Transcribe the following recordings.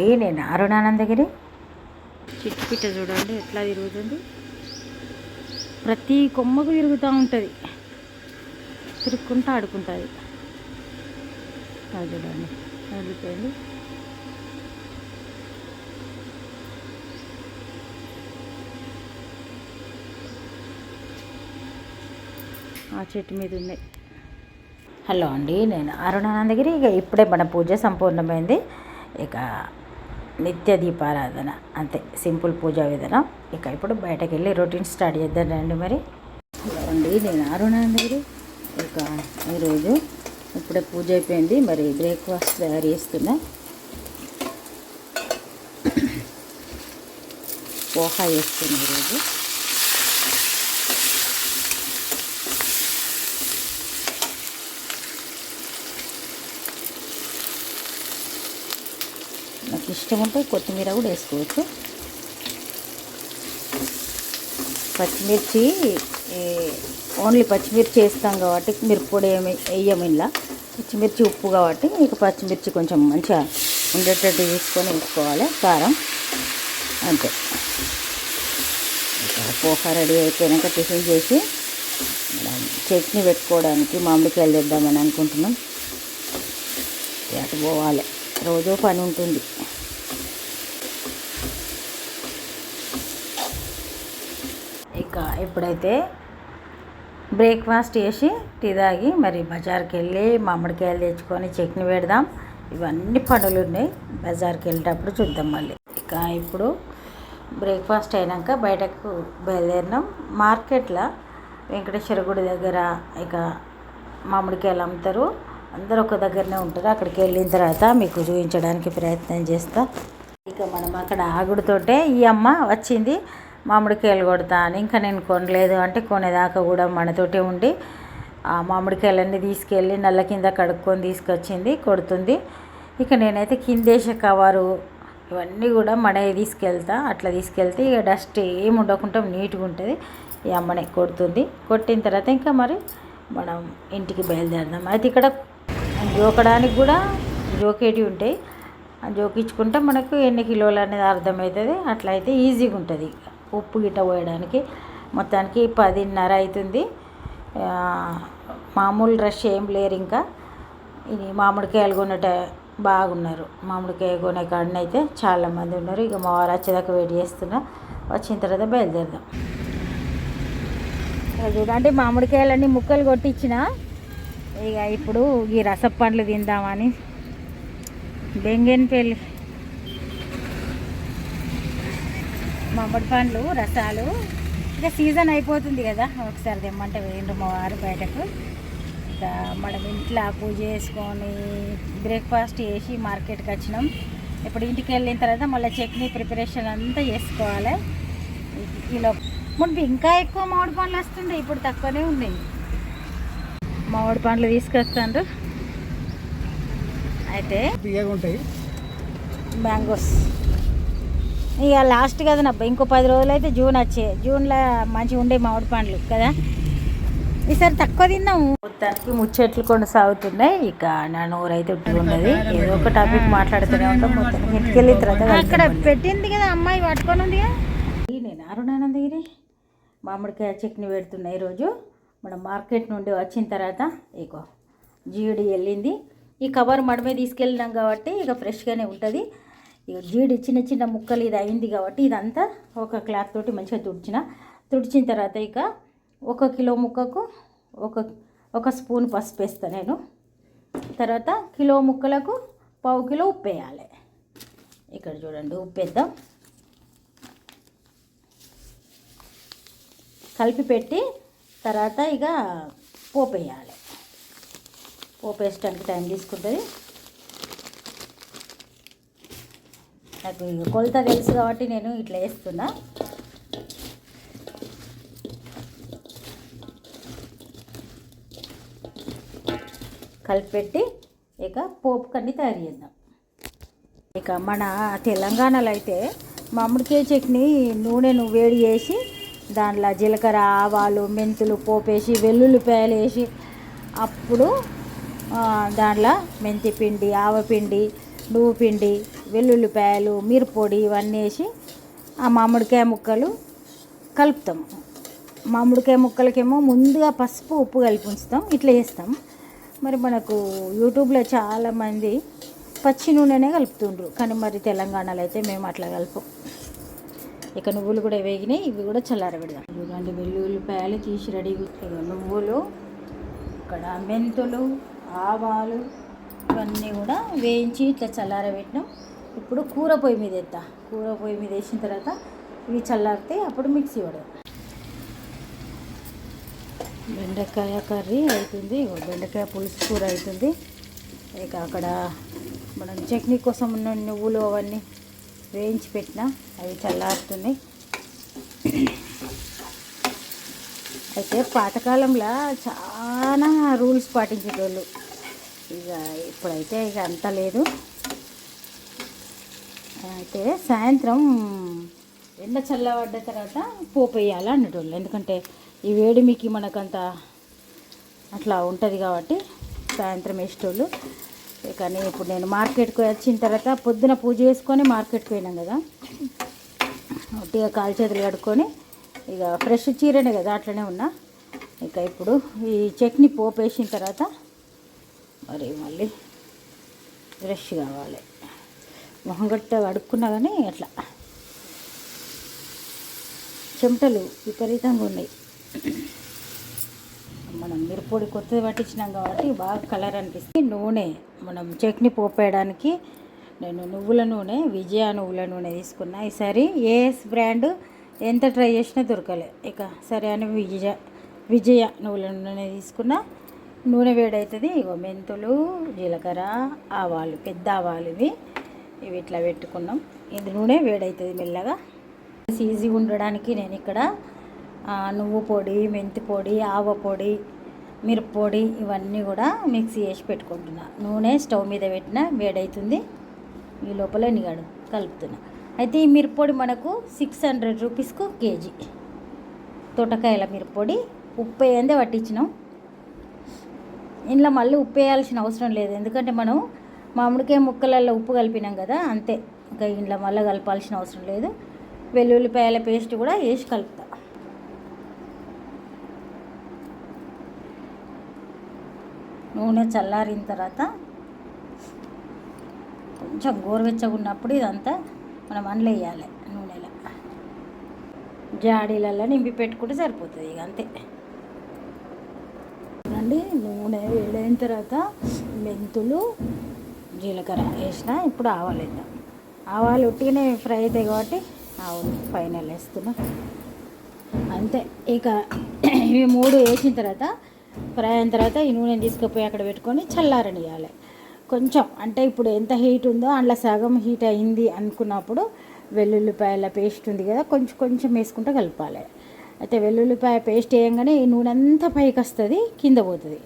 అండి నేను అరుణానందగిరి. చిట్టుపిట్ట చూడండి ఎట్లా తిరుగుతుంది. ప్రతి కొమ్మకు తిరుగుతూ ఉంటుంది. తిరుక్కుంటూ ఆడుకుంటుంది. అది చూడండి వెళ్ళిపోయింది ఆ చెట్టు మీద ఉన్నాయి హలో అండి నేను అరుణానందగిరి. ఇక ఇప్పుడే మన పూజ సంపూర్ణమైంది. ఇక నిత్య దీపారాధన. అంతే సింపుల్ పూజా విధానం. ఇక ఇప్పుడు బయటకు వెళ్ళి రొటీన్ స్టార్ట్ చేద్దాం రండి మరి. అండి నేను అరుణానందగిరి ఇక ఈరోజు ఇప్పుడే పూజ అయిపోయింది. మరి బ్రేక్ఫాస్ట్ తయారు చేస్తున్నా. పోహా చేస్తున్నా ఈరోజు. ఇష్టం ఉంటే కొత్తిమీర కూడా వేసుకోవచ్చు. పచ్చిమిర్చి ఓన్లీ పచ్చిమిర్చి వేస్తాం కాబట్టి మిరప్పొడి ఏమి వేయము ఇలా పచ్చిమిర్చి ఉప్పు కాబట్టి ఇక పచ్చిమిర్చి కొంచెం మంచిగా ఉండేటట్టు తీసుకొని వేసుకోవాలి. కారం అంతే. ఇక రెడీ అయిపోయాక టిఫిన్ చేసి చట్నీ పెట్టుకోవడానికి మామిడికాయలు తెద్దామని అనుకుంటున్నాం. అటు పోవాలి? రోజు పని ఉంటుంది. ఇంకా ఇప్పుడైతే బ్రేక్ఫాస్ట్ చేసి టీ తాగి మరి బజార్కి వెళ్ళి మామిడికాయలు తెచ్చుకొని చట్నీ పెడదాం. ఇవన్నీ పనులు ఉన్నాయి బజార్కి వెళ్ళేటప్పుడు చూద్దాం మళ్ళీ. ఇక ఇప్పుడు బ్రేక్ఫాస్ట్ అయినాక బయటకు బయలుదేరినాం. మార్కెట్లో వెంకటేశ్వర గుడి దగ్గర ఇక మామిడికాయలు అమ్ముతారు. అందరూ ఒక దగ్గరనే ఉంటారు. అక్కడికి వెళ్ళిన తర్వాత మీకు చూపించడానికి ప్రయత్నం చేస్తా. ఇక మనం అక్కడ ఆగుడుతోటే ఈ అమ్మ వచ్చింది. మామిడికాయలు కొడతా అని ఇంకా నేను కొనలేదు. అంటే కొనేదాకా కూడా మనతోటే ఉండి ఆ మామిడికాయలన్నీ తీసుకెళ్ళి నల్ల కింద కడుక్కొని తీసుకొచ్చింది కొడుతుంది. ఇక నేనైతే కిందేసే కవరు ఇవన్నీ కూడా మడే తీసుకెళ్తా అట్లా తీసుకెళ్తే ఇక డస్ట్ ఏమి ఉండకుండా నీట్గా ఉంటుంది. ఈ అమ్మనే కొడుతుంది. కొట్టిన తర్వాత ఇంకా మరి మనం ఇంటికి బయలుదేరదాం. అయితే ఇక్కడ జోకడానికి కూడా జోకేటివి ఉంటాయి. ఆ జోకించుకుంటే మనకు ఎన్ని కిలోలు అనేది అర్థమవుతుంది. అట్లా అయితే ఈజీగా ఉంటుంది. ఉప్పు గిట్ట పోయడానికి మొత్తానికి పదిన్నర అవుతుంది మామూలు రష్ ఏం లేరు ఇంకా. ఇది మామిడికాయలు కొనేట బాగున్నారు. మామిడికాయ కొనే కాడనైతే చాలామంది ఉన్నారు. ఇక మా వారు వచ్చేదాకా వెయిట్ చేస్తున్నా. వచ్చిన తర్వాత బయలుదేరదాం. చూడండి మామిడికాయలన్నీ ముక్కలు కొట్టించిన. ఇక ఇప్పుడు ఈ రసపండ్లు తిందామని. బెంగన్పల్లి మామిడి పండ్లు రసాలు. ఇక సీజన్ అయిపోతుంది కదా ఒకసారి తెమ్మంటే వేయండి మా వారు బయటకు. ఇక మనం ఇంట్లో పూజ చేసుకొని బ్రేక్ఫాస్ట్ చేసి మార్కెట్కి వచ్చినాం. ఇప్పుడు ఇంటికి వెళ్ళిన తర్వాత మళ్ళీ చట్నీ ప్రిపరేషన్ అంతా చేసుకోవాలి. ఇలా ముందు ఇంకా ఎక్కువ మామిడి పండ్లు వస్తుండే ఇప్పుడు తక్కువనే ఉన్నాయి. మామిడి పండ్లు తీసుకొస్తాను అయితే ఉంటాయి మ్యాంగోస్. ఇక లాస్ట్ కదా నబ్బా ఇంకో పది రోజులు అయితే జూన్ వచ్చే జూన్లో మంచిగా ఉండే మామిడి పండ్లు కదా? ఈసారి తక్కువ తిన్నాము. మొత్తానికి ముచ్చట్లు కొనసాగుతున్నాయి ఇక నా నోరు అయితే ఉన్నది. ఏదో ఒక టాపిక్ మాట్లాడుతూనే ఉంటాం. మొత్తానికి ఇంటికి వెళ్ళిన తర్వాత అక్కడ పెట్టింది కదా అమ్మాయి పట్టుకొని ఉంది నేను అరుణానందగిరి మామిడికాయ చట్నీ పెడుతున్నా ఈరోజు. మనం మార్కెట్ నుండి వచ్చిన తర్వాత ఇగో జీడి వెళ్ళింది. ఈ కవర్ మడమే తీసుకెళ్ళినాం కాబట్టి ఇక ఫ్రెష్గానే ఉంటుంది. ఇక జీడి చిన్న చిన్న ముక్కలు ఇది అయింది కాబట్టి ఇదంతా ఒక క్లాత్ తోటి మంచిగా తుడిచిన. తుడిచిన తర్వాత ఇక ఒక కిలో ముక్కకు ఒక ఒక స్పూన్ పసుపు వేస్తాను నేను. తర్వాత కిలో ముక్కలకు పావు కిలో ఉప్పు వేయాలి. ఇక్కడ చూడండి ఉప్పు వేద్దాం. కలిపి పెట్టి తర్వాత ఇక పోపు వేయాలి. పోపు వేసడానికి టైం తీసుకుంటుంది. నాకు కొలత తెలుసు కాబట్టి నేను ఇట్లా వేస్తున్నా. కలిపెట్టి ఇక పోపు కన్ని తయారు చేద్దాం. ఇక మన తెలంగాణలో అయితే మామిడికాయ చట్నీ నూనెను వేడి చేసి దాంట్లో జీలకర్ర ఆవాలు మెంతులు పోపేసి వెల్లుల్లిపాయలు వేసి అప్పుడు దాంట్లో మెంతి పిండి ఆవపిండి నువ్వు పిండి వెల్లుల్లిపాయలు మిరపొడి ఇవన్నీ వేసి ఆ మామిడికాయ ముక్కలు కలుపుతాం. మామిడికాయ ముక్కలకేమో ముందుగా పసుపు ఉప్పు కలిపి ఉంచుతాం. ఇట్లా చేస్తాం. మరి మనకు యూట్యూబ్లో చాలామంది పచ్చి నూనెనే కలుపుతుండ్రు. కానీ మరి తెలంగాణలో అయితే మేము అట్లా కలుపు. ఇక నువ్వులు కూడా వేగినాయి. ఇవి కూడా చల్లారబెడదాం ఇదిగోండి వెల్లుల్లిపాయలు తీసి రెడీ నువ్వులు ఇక్కడ మెంతులు ఆవాలు ఇవన్నీ కూడా వేయించి ఇట్లా చల్లారబెట్టినాం ఇప్పుడు కూర పొయ్యి మీద ఎత్తా కూర పొయ్యి మీద వేసిన తర్వాత ఇవి చల్లారితే అప్పుడు మిక్సీ పడదు బెండకాయ కర్రీ అవుతుంది బెండకాయ పులుసు కూర అవుతుంది ఇక అక్కడ మనం చట్నీ కోసం ఉన్న నువ్వులు అవన్నీ వేయించి పెట్టిన అవి చల్లారుతున్నాయి. అయితే పాతకాలంలో చాలా రూల్స్ పాటించేటోళ్ళు. ఇక ఇప్పుడైతే ఇక అంత లేదు. అయితే సాయంత్రం ఎండ చల్లబడ్డ తర్వాత పోపు వేయాలి అన్నటోళ్ళు. ఎందుకంటే ఈ వేడిమికి మనకంత అట్లా ఉంటుంది కాబట్టి సాయంత్రం వేసేటోళ్ళు. కానీ ఇప్పుడు నేను మార్కెట్కి వచ్చిన తర్వాత పొద్దున పూజ చేసుకొని మార్కెట్కి పోయినాం కదా. ఒట్టిగా కాలు చేతులు కడుక్కొని ఇక ఫ్రెష్ చీరనే కదా అట్లనే ఉన్నా. ఇక ఇప్పుడు ఈ చట్నీ పోపు వేసిన తర్వాత మరి మళ్ళీ ఫ్రెష్ కావాలి. మొహం గట్ట అడుక్కున్నా కానీ అట్లా. చెమటలు విపరీతంగా ఉన్నాయి. మనం మిరపొడి కొత్తది పట్టించినాం కాబట్టి బాగా కలర్ అనిపిస్తుంది. నూనె మనం చట్నీ పోపేయడానికి నేను నువ్వుల నూనె విజయ నువ్వుల నూనె తీసుకున్నా. ఈసారి ఏఎస్ బ్రాండ్ ఎంత ట్రై చేసినా దొరకలే. ఇక సరే అని విజయ విజయ నువ్వుల నూనె తీసుకున్నా. నూనె వేడవుతుంది ఇగో మెంతులు జీలకర్ర ఆవాలు పెద్ద ఆవాలు ఇవి. ఇవి ఇట్లా పెట్టుకున్నాం. ఇది నూనె వేడవుతుంది మెల్లగా. ఈజీగా ఉండడానికి నేను ఇక్కడ నువ్వు పొడి మెంతి పొడి ఆవ పొడి మిరప్పొడి ఇవన్నీ కూడా మిక్సీ చేసి పెట్టుకుంటున్నా. నూనె స్టవ్ మీద పెట్టిన వేడవుతుంది ఈ లోపల నిగాడు కలుపుతున్నా. అయితే ఈ మిరప్పొడి మనకు సిక్స్ హండ్రెడ్ రూపీస్కు కేజీ. తోటకాయల మిరప్పొడి ఉప్పు వేయందే పట్టించినాం. ఇంట్లో మళ్ళీ ఉప్పు వేయాల్సిన అవసరం లేదు. ఎందుకంటే మనం మామిడికాయ ముక్కలలో ఉప్పు కలిపినాం కదా అంతే. ఇంకా ఇంట్లో మళ్ళీ కలపాల్సిన అవసరం లేదు. వెల్లుల్లిపాయల పేస్ట్ కూడా వేసి కలుపుతా. నూనె చల్లారిన తర్వాత కొంచెం గోరువెచ్చగా ఉన్నప్పుడు ఇదంతా మనం అందులో వేయాలి నూనెలో. జాడీలలో నింపి పెట్టుకుంటే సరిపోతుంది ఇక అంతే. అండి నూనె వేడైన తర్వాత మెంతులు జీలకర్ర వేసిన ఇప్పుడు ఆవాలు వేద్దాం. ఆవాలు ఉట్టిగానే ఫ్రై అవుతాయి కాబట్టి ఆవులు ఫైనల్ వేస్తున్నా. అంతే. ఇక ఇవి మూడు వేసిన తర్వాత ఫ్రై అయిన తర్వాత ఈ నూనె తీసుకుపోయి అక్కడ పెట్టుకొని చల్లారనియాలి కొంచెం అంటే ఇప్పుడు ఎంత హీట్ ఉందో అందులో సగం హీట్ అయింది అనుకున్నప్పుడు వెల్లుల్లిపాయల పేస్ట్ ఉంది కదా కొంచెం కొంచెం వేసుకుంటూ కలపాలి. అయితే వెల్లుల్లిపాయ పేస్ట్ వేయంగానే ఈ నూనె అంతా పైకి వస్తుంది కింద పోతుంది.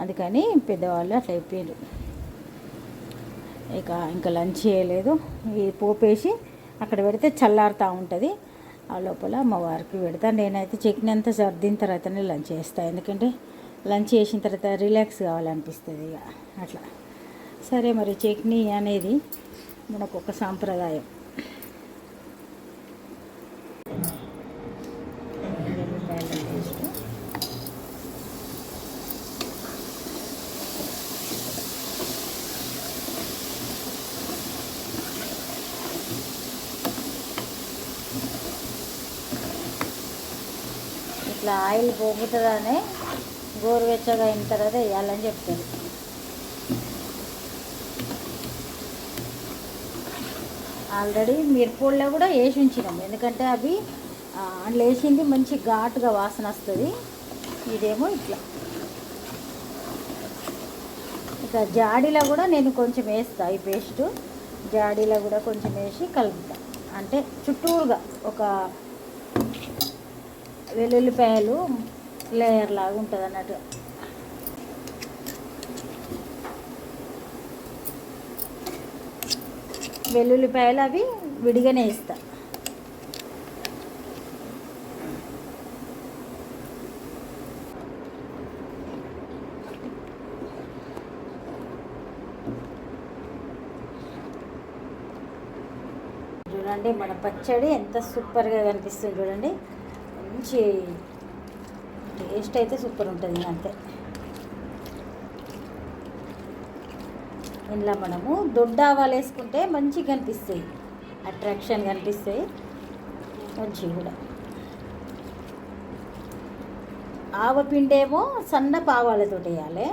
అందుకని పెద్దవాళ్ళు అట్లా అయిపోయారు ఇక ఇంకా లంచ్ చేయలేదు. ఈ పోపేసి అక్కడ పెడితే చల్లారుతూ ఉంటుంది. ఆ లోపల మా వారికి పెడతా. నేనైతే చట్నీ అంతా సర్దిన తర్వాతనే లంచ్ చేస్తాను ఎందుకంటే లంచ్ చేసిన తర్వాత రిలాక్స్ కావాలనిపిస్తుంది ఇక. అట్లా. సరే మరి చట్నీ అనేది మనకు ఒక సాంప్రదాయం ఉల్లిపాయల పేస్ట్ ఇట్లా ఆయిల్ పోగుతుందని గోరువెచ్చగా అయిన తర్వాత వేయాలని చెప్తారు. ఆల్రెడీ మిరపొడిలో కూడా వేసి ఉంచినాం. ఎందుకంటే అవి అందులో వేసింది మంచి ఘాటుగా వాసన వస్తుంది. ఇదేమో ఇట్లా. ఇక జాడీలో కూడా నేను కొంచెం వేస్తా ఈ పేస్ట్. జాడీలో కూడా కొంచెం వేసి కలుపుతా. అంటే చుట్టూరుగా ఒక వెల్లుల్లిపాయలు లేయర్ లాగా ఉంటుంది అన్నట్టు. వెల్లుల్లిపాయలు అవి విడిగానే వేస్తా. చూడండి మన పచ్చడి ఎంత సూపర్గా కనిపిస్తుంది చూడండి. మంచి టేస్ట్ అయితే సూపర్ ఉంటుంది అంతే. ఇందులో మనము దొడ్డ ఆవాలు వేసుకుంటే మంచిగా కనిపిస్తాయి అట్రాక్షన్ కనిపిస్తాయి. మంచిగా కూడా. ఆవపిండేమో సన్న పావాలతో వేయాలి.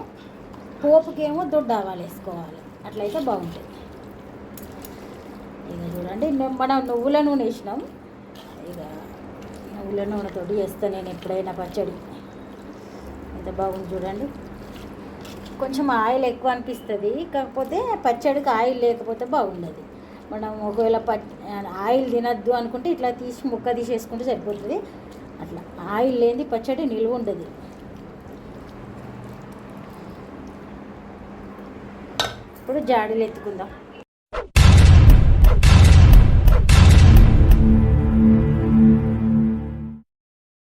పోపుకేమో దొడ్డ ఆవాలు వేసుకోవాలి. అట్లయితే బాగుంటుంది. ఇక చూడండి మనం నువ్వుల నూనె వేసినాం. ఇక నువ్వుల నూనెతోటి చేస్తాను నేను ఎప్పుడైనా పచ్చడి. ఎంత బాగుంది చూడండి. కొంచెం ఆయిల్ ఎక్కువ అనిపిస్తుంది కాకపోతే పచ్చడికి ఆయిల్ లేకపోతే బాగుండదు. మనం ఒకవేళ పచ్ ఆయిల్ తినద్దు అనుకుంటే ఇట్లా తీసి ముక్క తీసేసుకుంటే సరిపోతుంది. అట్లా ఆయిల్ లేని పచ్చడి నిలువ ఉండదు. ఇప్పుడు జాడీలు ఎత్తుకుందాం.